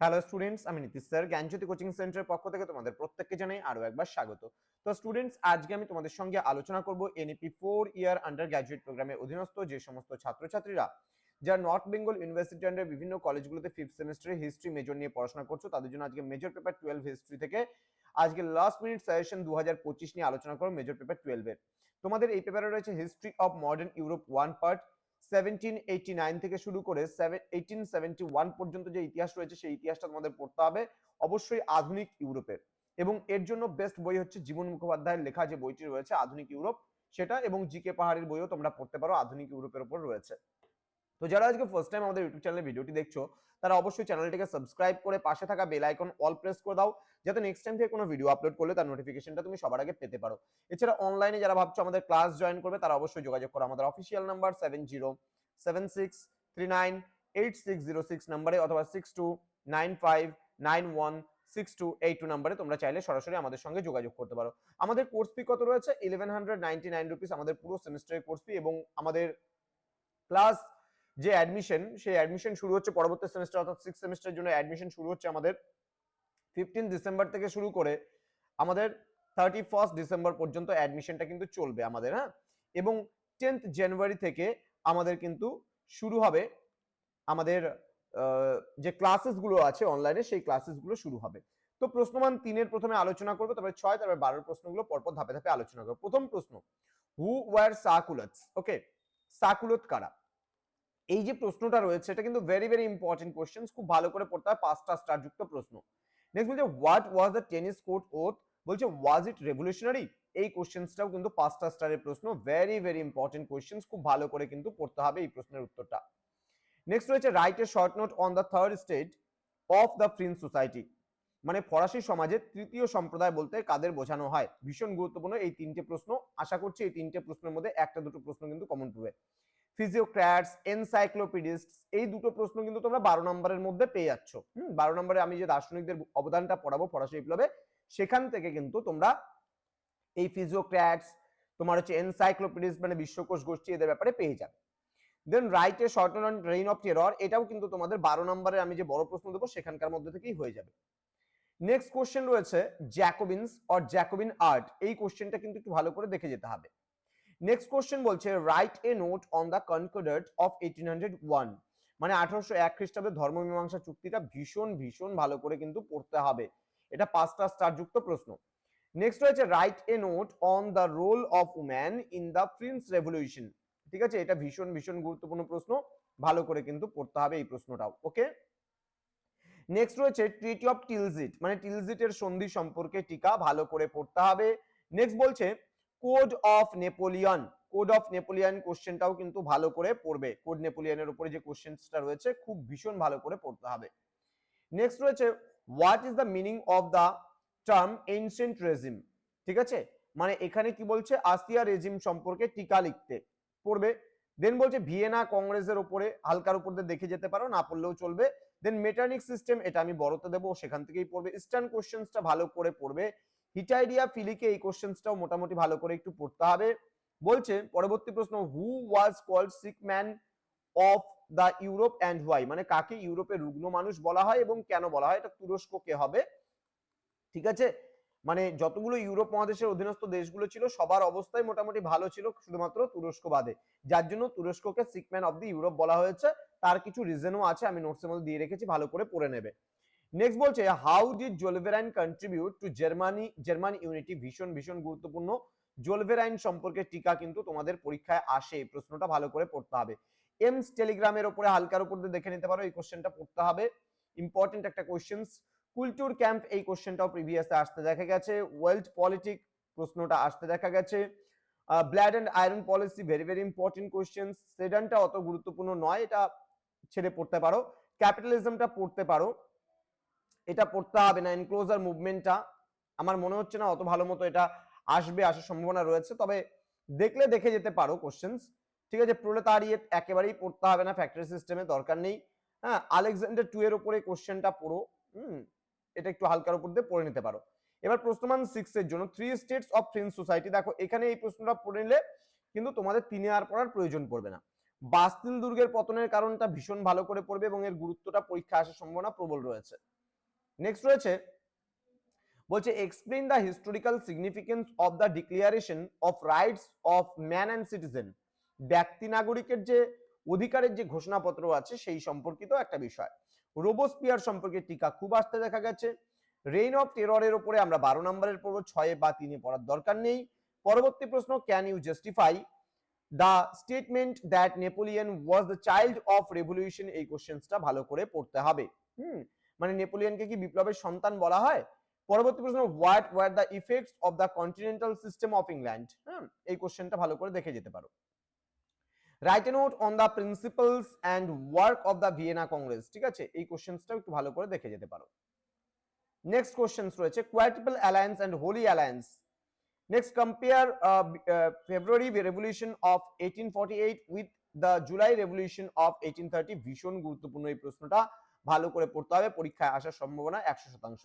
Hello students আমি Nitish sir. জ্ঞানজ্যোতি coaching সেন্টারের পক্ষ থেকে তোমাদের প্রত্যেককে জানাই আরও একবার স্বাগত। তো স্টুডেন্টস আজকে আমি তোমাদের সঙ্গে আলোচনা করব NEP four year undergraduate প্রোগ্রামের অধীনস্থ যে সমস্ত ছাত্রছাত্রীরা যারা নর্থ বেঙ্গল ইউনিভার্সিটি আন্ডার বিভিন্ন কলেজগুলোতে ফিফথ সেমিস্টারে হিস্ট্রি মেজর নিয়ে পড়াশোনা করছ, তাদের জন্য আজকে মেজর পেপার টুয়েলভ হিস্ট্রি থেকে আজকে লাস্ট মিনিট সাজেশন দু হাজার পঁচিশ নিয়ে আলোচনা করব মেজর পেপার টুয়েলভের তোমাদের এই পেপারে রয়েছে history of modern Europe one part seventeen eighty nine থেকে শুরু করে এইটিন সেভেন্টি ওয়ান পর্যন্ত যে ইতিহাস রয়েছে, সেই ইতিহাসটা তোমাদের পড়তে হবে। অবশ্যই আধুনিক ইউরোপের। এবং এর জন্য বেস্ট বই হচ্ছে জীবন মুখোপাধ্যায়ের লেখা যে বইটি রয়েছে, আধুনিক ইউরোপ, সেটা এবং জিকে পাহাড়ের বইও তোমরা পড়তে পারো, আধুনিক ইউরোপের উপর রয়েছে। তো যারা আজকে ফার্স্ট টাইম আমাদের ইউটিউব চ্যানেলে ভিডিওটি দেখছ, তারা অবশ্যই চ্যানেলটিকে সাবস্ক্রাইব করে পাশে থাকা বেল আইকন অল প্রেস করে দাও, যাতে নেক্সট টাইম থেকে কোনো ভিডিও আপলোড করলে তার নোটিফিকেশনটা তুমি সবার আগে পেতে পারো। এছাড়া অনলাইনে যারা ভাবছ আমাদের ক্লাস জয়েন করবে, তারা অবশ্যই যোগাযোগ করো আমাদের official number seven zero seven six three nine eight six zero six নাম্বারে অথবা six two nine five nine one six two eight two নাম্বারে তোমরা চাইলে সরাসরি আমাদের সঙ্গে যোগাযোগ করতে পারো। আমাদের কোর্স ফি কত রয়েছে? Eleven hundred ninety nine rupees আমাদের পুরো সেমিস্টারের কোর্স ফি এবং আমাদের ক্লাস যে অ্যাডমিশন সেই অ্যাডমিশন শুরু হচ্ছে পরবর্তী সেমিস্টার অর্থাৎ সিক্স সেমিস্টারের জন্য অ্যাডমিশন শুরু হচ্ছে আমাদের ফিফটিন ডিসেম্বর থেকে শুরু করে আমাদের থার্টি ফার্স্ট ডিসেম্বর পর্যন্ত অ্যাডমিশনটা কিন্তু চলবে আমাদের হ্যাঁ? এবং টেন্থ জানুয়ারি থেকে আমাদের কিন্তু শুরু হবে আমাদের যে ক্লাসেসগুলো আছে অনলাইনে সেই ক্লাসেসগুলো শুরু হবে। তো প্রশ্নমান তিনের প্রথমে আলোচনা করব, তারপরে ছয়, তারপরে বারোর প্রশ্নগুলো পরপর ধাপে ধাপে আলোচনা করব। প্রথম প্রশ্ন হু ওয়ার সাকুলাতস ওকে সাকুলত কারা? এই যে প্রশ্নটা রয়েছে, এটা কিন্তু ভেরি ভেরি ইম্পর্টেন্ট কোশ্চেন খুব ভালো করে পড়তে হয়, পাঁচটা স্টার যুক্ত প্রশ্ন। নেক্সট বলছে what was the tennis court oath বলছে ওয়াজ ইট রেভলিউশনারি এই কোশ্চেন্সটাও কিন্তু পাঁচটা স্টারের প্রশ্ন। ভেরি ভেরি ইম্পর্টেন্ট কোশ্চেন খুব ভালো করে কিন্তু পড়তে হবে এই প্রশ্নের উত্তরটা। নেক্সট রয়েছে write a short note on the third state of the French society মানে ফরাসি সমাজের তৃতীয় সম্প্রদায় বলতে কাদের বোঝানো হয়? ভীষণ গুরুত্বপূর্ণ এই তিনটে প্রশ্ন। আশা করছি এই তিনটে প্রশ্নের মধ্যে একটা দুটো প্রশ্ন কিন্তু কমন পড়বে ফিজিওক্র্যাটস এনসাইক্লোপিডিস্ট এই দুটো প্রশ্ন কিন্তু তোমরা বারো নম্বরের মধ্যে পেয়ে যাচ্ছ। হুম, বারো নম্বরে আমি যে দার্শনিকদের অবদানটা পড়াবো ফরাসি বিপ্লবে, সেখান থেকে কিন্তু তোমরা এই ফিজিওক্র্যাটস, তোমার হচ্ছে এনসাইক্লোপিডিস্ট মানে বিশ্বকোষ গোষ্ঠী এদের ব্যাপারে পেয়ে যাবে। Then write a short on reign of terror এটাও কিন্তু তোমাদের বারো নম্বরে আমি যে বড় প্রশ্ন দেবো, সেখানকার মধ্যে থেকেই হয়ে যাবে। নেক্সট কোশ্চেন রয়েছে জ্যাকোবিনস অর জ্যাকোবিন আর্ট এই কোশ্চেনটা কিন্তু একটু ভালো করে দেখে যেতে হবে। নেক্সট কোশ্চেন বলছে write a note on the concordat of eighteen hundred one মানে আঠারোশো এক খ্রিস্টাব্দে ধর্মমীমাংসা চুক্তিটা ভীষণ ভীষণ ভালো করে কিন্তু পড়তে হবে। এটা পাঁচটা স্টার যুক্ত প্রশ্ন। নেক্সট রয়েছে write a note on the role of woman in the French revolution ঠিক আছে? এটা ভীষণ ভীষণ গুরুত্বপূর্ণ প্রশ্ন। ভালো করে কিন্তু পড়তে হবে এই প্রশ্নটাও ওকে নেক্সট রয়েছে ট্রিটি অফ টিলজিট মানে টিলজিটের সন্ধি সম্পর্কে টিকা ভালো করে পড়তে হবে। নেক্সট বলছে code of Napoleon code of Napoleon কোশ্চেনটাও কিন্তু ভালো করে পড়বে। কোড নেপোলিয়নের উপরে যে কোশ্চেনটা রয়েছে, খুব ভীষণ ভালো করে পড়তে হবে। নেক্সট রয়েছে what is the meaning of the term ancient regime ঠিক আছে? মানে এখানে কি বলছে? আসিয়া রেজিম সম্পর্কে টিকা লিখতে পড়বে। দেন বলছে, ভিয়েনা কংগ্রেসের উপরে, হালকার উপর দিয়ে দেখে যেতে পারো, না পড়লেও চলবে। দেন মেটার্নিক সিস্টেম এটা আমি বড়তে দেবো, সেখান থেকেই পড়বে। ইস্টার্ন কোশ্চেন্সটা ভালো করে পড়বে। হিটাইডিয়া ফিলিকে এই কোশ্চেন্সটাও মোটামুটি ভালো করে একটু পড়তে হবে। বলছে, পরবর্তী প্রশ্ন who was called sick man of the Europe and why মানে কাকে ইউরোপের রুগ্ন মানুষ বলা হয় এবং কেন বলা হয়? এটা তুরস্ক কে হবে? ঠিক আছে? মানে যতগুলো ইউরোপ মহাদেশের অধীনস্থ দেশগুলো ছিল, সবার অবস্থায় মোটামুটি ভালো ছিল, শুধুমাত্র তুরস্ক বাদে। যার জন্য তুরস্ককে সিকম্যান অফ দি ইউরোপ বলা হয়েছে। তার কিছু রিজনও আছে, আমি নোটসের মধ্যে দিয়ে রেখেছি, ভালো করে পড়ে নেবে। নেক্সট বলছে how did Zollverein contribute to Germany German unity ভীষণ ভীষণ গুরুত্বপূর্ণ। জোলভেরাইন সম্পর্কে টিকা কিন্তু তোমাদের পরীক্ষায় আসে, এই প্রশ্নটা ভালো করে পড়তে হবে। এমস টেলিগ্রামের উপরে হালকার উপর দিয়ে দেখে নিতে পারো, এই কোশ্চেনটা পড়তে হবে। ইম্পর্টেন্ট একটা কোশ্চেন কুলটুর ক্যাম্প এই কোশ্চেনটাও প্রিভিয়াসে আসতে দেখা গেছে। ওয়ার্ল্ড পলিটিক প্রশ্নটা আসতে দেখা গেছে। Blood and iron policy very very important question সেডানটা অত গুরুত্বপূর্ণ নয়, এটা ছেড়ে পড়তে পারো। ক্যাপিটালিজমটা পড়তে পারো। এটা পড়তে হবে না এনক্লোজার মুভমেন্টটা আমার মনে হচ্ছে না অত ভালো মতো এটা আসবে, আসার সম্ভাবনা রয়েছে। তবে দেখলে দেখে যেতে পারো কোশ্চেন্স ঠিক আছে প্রোলেতারিয়েট একেবারেই পড়তে হবে না ফ্যাক্টরি সিস্টেমে দরকার নেই। হ্যাঁ আলেকজান্ডার টু এর উপরে কোশ্চেনটা পড়ো, হুম, এটা একটু হালকার উপর দিয়ে পড়ে নিতে পারো। এবার প্রশ্নমান সিক্স এর জন্য three states of French society দেখো, এখানে এই প্রশ্নটা পড়ে নিলে কিন্তু তোমাদের তিনে আর পড়ার প্রয়োজন পড়বে না। বাস্তিল দুর্গের পতনের কারণটা ভীষণ ভালো করে পড়বে এবং এর গুরুত্বটা পরীক্ষা আসার সম্ভাবনা প্রবল রয়েছে। নেক্সট রয়েছে, বলছে explain the historical significance of the declaration of rights of man and citizen ব্যক্তি নাগরিকের যে অধিকারের যে ঘোষণাপত্র আছে, সেই সম্পর্কিত একটা বিষয়। রোবোস্পিয়ার সম্পর্কে টিকা খুব আসতে দেখা গেছে। রেইন অফ টেররের উপরে আমরা বারো নম্বরের পড়ব ছয়ে বা তিনে পড়ার দরকার নেই। পরবর্তী প্রশ্ন can you justify the statement that Napoleon was the child of revolution এই কোশ্চেন্সটা ভালো করে পড়তে হবে। হুম মানে নেপোলিয়নকে কি বিপ্লবের সন্তান বলা হয়? পরবর্তী প্রশ্ন what were the effects of the continental system of England হ্যাঁ এই কোশ্চেনটা ভালো করে দেখে যেতে পারো। Write a note on the principles and work of the Vienna congress ঠিক আছে? এই কোশ্চেন্সটাও একটু ভালো করে দেখে যেতে পারো। নেক্সট কোশ্চেন্স রয়েছে quadruple alliance and holy alliance next compare February revolution of eighteen forty eight with the July revolution of eighteen thirty ভীষণ গুরুত্বপূর্ণ এই প্রশ্নটা। ভালো করে পড়তে হবে, পরীক্ষায় আসার সম্ভাবনা একশো শতাংশ।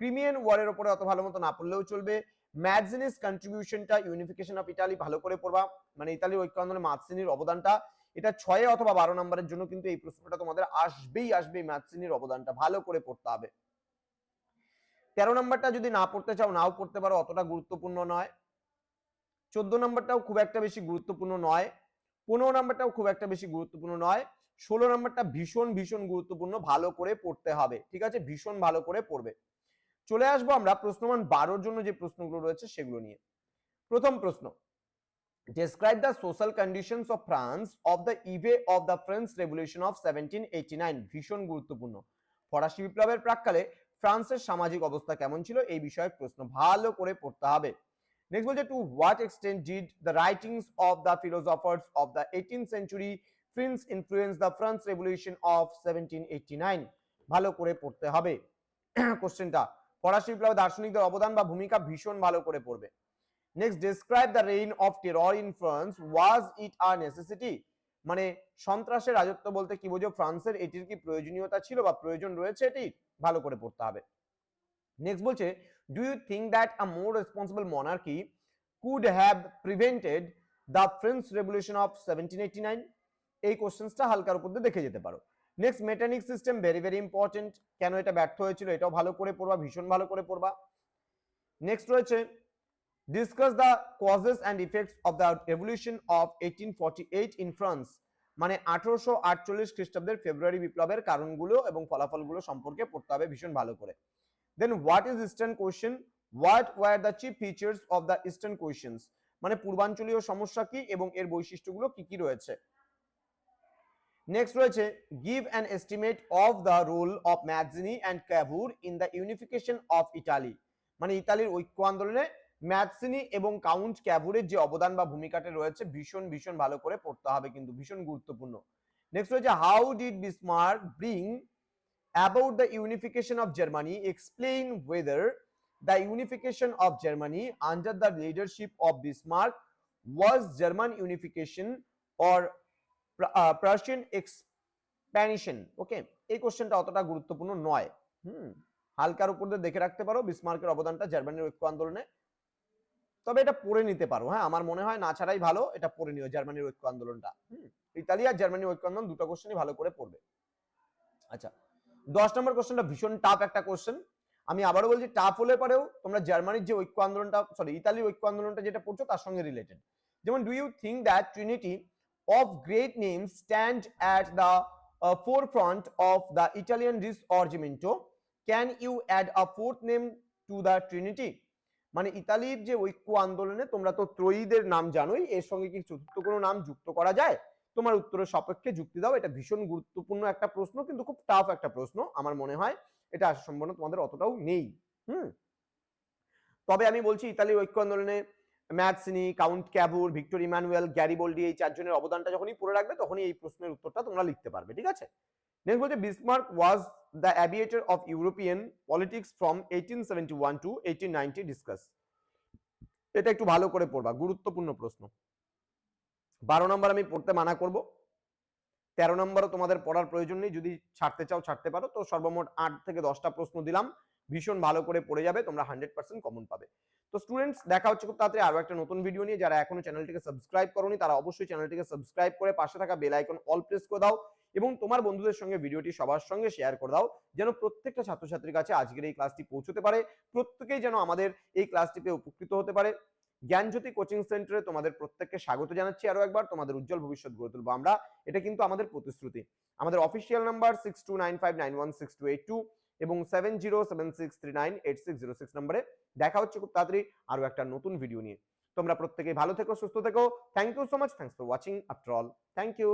ক্রিমিয়ান ওয়ারের উপরে অত ভালো মতো না পড়লেও চলবে। ম্যাডজিনিস কন্ট্রিবিউশনটা ইউনিফিকেশন অফ ইটালি ভালো করে পড়বা। মানে ইতালির ঐক্য আন্দোলনে মাতসিনির অবদানটা। এটা ছয়ে অথবা বারো নম্বরের জন্য কিন্তু এই প্রশ্নটা তোমাদের আসবেই আসবে ম্যাথসিনির অবদানটা। ভালো করে পড়তে হবে। তেরো নম্বরটা যদি না পড়তে চাও, নাও পড়তে পারো। অতটা গুরুত্বপূর্ণ নয়। চোদ্দ নম্বরটাও খুব একটা বেশি গুরুত্বপূর্ণ নয়। পনেরো নম্বরটাও খুব একটা বেশি গুরুত্বপূর্ণ নয়। ষোলো নম্বরটা ভীষণ ভীষণ গুরুত্বপূর্ণ, ভালো করে পড়তে হবে, ঠিক আছে? ভীষণ ভালো করে পড়বে। চলে আসব আমরা প্রশ্নমান বারোর জন্য যে প্রশ্নগুলো রয়েছে সেগুলো নিয়ে। প্রথম প্রশ্ন, describe the social conditions of France of the eve of the French Revolution of 1789 ভীষণ গুরুত্বপূর্ণ। ফরাসি বিপ্লবের প্রাককালে ফ্রান্সের সামাজিক অবস্থা কেমন ছিল? এই বিষয়ে প্রশ্ন ভালো করে পড়তে হবে। নেক্সট বলছে to what extent did the writings of the philosophers of the eighteen century French influence the France revolution of seventeen eighty nine ভালো করে পড়তে হবে। কোশ্চেনটা ফরাসি বিপ্লবে দার্শনিকদের অবদান বা ভূমিকা ভীষণ ভালো করে পড়বে। Next describe the reign of terror in France was it a necessity মানে সন্ত্রাসের রাজত্ব বলতে কি বোঝো? ফ্রান্সের এটির কি প্রয়োজনীয়তা ছিল বা প্রয়োজন রয়েছে এটি? ভালো করে পড়তে হবে। নেক্সট বলছে do you think that a more responsible monarchy could have prevented the French revolution of seventeen eighty nine এই কোশ্চেন্সটা হালকার উপর দিয়ে দেখে যেতে পারো। Next Metternich system very very important কেন এটা ব্যর্থ হয়েছিল? এটাও ভালো করে পড়বা, ভীষণ ভালো করে পড়বা। নেক্সট রয়েছে discuss the causes and effects of the revolution of eighteen forty eight in France মানে আঠারোশো আটচল্লিশ খ্রিস্টাব্দের ফেব্রুয়ারি বিপ্লবের কারণগুলো এবং ফলাফলগুলো সম্পর্কে পড়তে হবে ভীষণ ভালো করে। Then what is eastern question what were the chief features of the eastern questions মানে পূর্বাঞ্চলীয় সমস্যা কি এবং এর বৈশিষ্ট্যগুলো কি কি রয়েছে? নেক্সট রয়েছে give an estimate of the role of Mazzini and Cavour in the unification of Italy মানে ইতালির ঐক্য আন্দোলনে ম্যাথসিনি এবং কাউন্ট ক্যাভুরের যে অবদান বা ভূমিকাটা রয়েছে, ভীষণ ভীষণ ভালো করে পড়তে হবে কিন্তু, ভীষণ গুরুত্বপূর্ণ। নেক্সট রয়েছে how did Bismarck bring about the unification of Germany explain whether the unification of Germany under the leadership of Bismarck was German unification or Prussian expansion okay এই কোশ্চেনটা অতটা গুরুত্বপূর্ণ নয়। হুম, হালকার উপর দিয়ে দেখে রাখতে পারো বিসমার্কের অবদানটা জার্মানির ঐক্য আন্দোলনে। তবে এটা পড়ে নিতে পারো হ্যাঁ? আমার মনে হয় না ছাড়াই ভালো, এটা পড়ে নিও জার্মানির ঐক্য আন্দোলনটা। হুম ইতালি আর জার্মানির ঐক্য আন্দোলন দুটো কোশ্চেনই ভালো করে পড়বে। আচ্ছা দশ নম্বর কোশ্চেনটা ভীষণ টাফ একটা কোশ্চেন আমি আবারও বলছি টাফ হলে পরেও তোমরা জার্মানির যে ঐক্য আন্দোলনটা সরি ইতালির ঐক্য আন্দোলনটা যেটা পড়ছো, তার সঙ্গে রিলেটেড যেমন do you think that trinity of great names stand at the uh, forefront of the Italian Risorgimento. Can you add a fourth name to the Trinity? মানে ইতালির যে ঐক্য আন্দোলনে তোমরা তো ত্রয়ীদের নাম জানোই এর সঙ্গে কি চতুর্থ কোনো নাম যুক্ত করা যায় তোমার উত্তরের সপক্ষে যুক্তি দাও এটা ভীষণ গুরুত্বপূর্ণ একটা প্রশ্ন কিন্তু খুব টাফ একটা প্রশ্ন আমার মনে হয় এটা আসার সম্ভাবনা তোমাদের অতটাও নেই হুম তবে আমি বলছি ইতালির ঐক্য আন্দোলনে Mazzini, count Cavour, Victor Emmanuel Garibaldi এই চারজনের অবদানটা যখনই পড়ে রাখবে, তখনই এই প্রশ্নের উত্তরটা তোমরা লিখতে পারবে, ঠিক আছে? নেক্সট বলছে Bismarck was the aviator of European politics from eighteen seventy one to eighteen ninety discuss এটা একটু ভালো করে পড়বা, গুরুত্বপূর্ণ প্রশ্ন। বারো নম্বর আমি পড়তে মানা করব। তেরো নম্বরও তোমাদের পড়ার প্রয়োজন নেই, যদি ছাড়তে চাও ছাড়তে পারো। তো সর্বমোট আট থেকে দশটা প্রশ্ন দিলাম, ভীষণ ভালো করে পড়ে যাবে, তোমরা হান্ড্রেড পার্সেন্ট কমন পাবে। তো স্টুডেন্টস দেখা হচ্ছে খুব তাড়াতাড়ি আরও একটা নতুন ভিডিও নিয়ে। যারা এখনও চ্যানেলটিকে সাবস্ক্রাইব করনি, তারা অবশ্যই চ্যানেলটিকে সাবস্ক্রাইব করে পাশে থাকা বেল আইকন অল প্রেস করে দাও এবং তোমার বন্ধুদের সঙ্গে ভিডিওটি সবার সঙ্গে শেয়ার করে দাও, যেন প্রত্যেকটা ছাত্রছাত্রীর কাছে আজকের এই ক্লাসটি পৌঁছতে পারে। প্রত্যেকেই যেন আমাদের এই ক্লাসটিতে উপকৃত হতে পারে। জ্ঞানজ্যোতি কোচিং সেন্টারে তোমাদের প্রত্যেককে স্বাগত জানাচ্ছি আরও একবার। তোমাদের উজ্জ্বল ভবিষ্যৎ গড়ে তুলবো আমরা। এটা কিন্তু আমাদের প্রতিশ্রুতি। আমাদের official number six two nine five nine one six two eight two এবং seven zero seven six three nine eight six zero six নম্বরে দেখা হচ্ছে খুব তাড়াতাড়ি আরও একটা নতুন ভিডিও নিয়ে। তোমরা প্রত্যেকেই ভালো থেকো, সুস্থ থেকো। Thank you so much thanks for watching after all thank you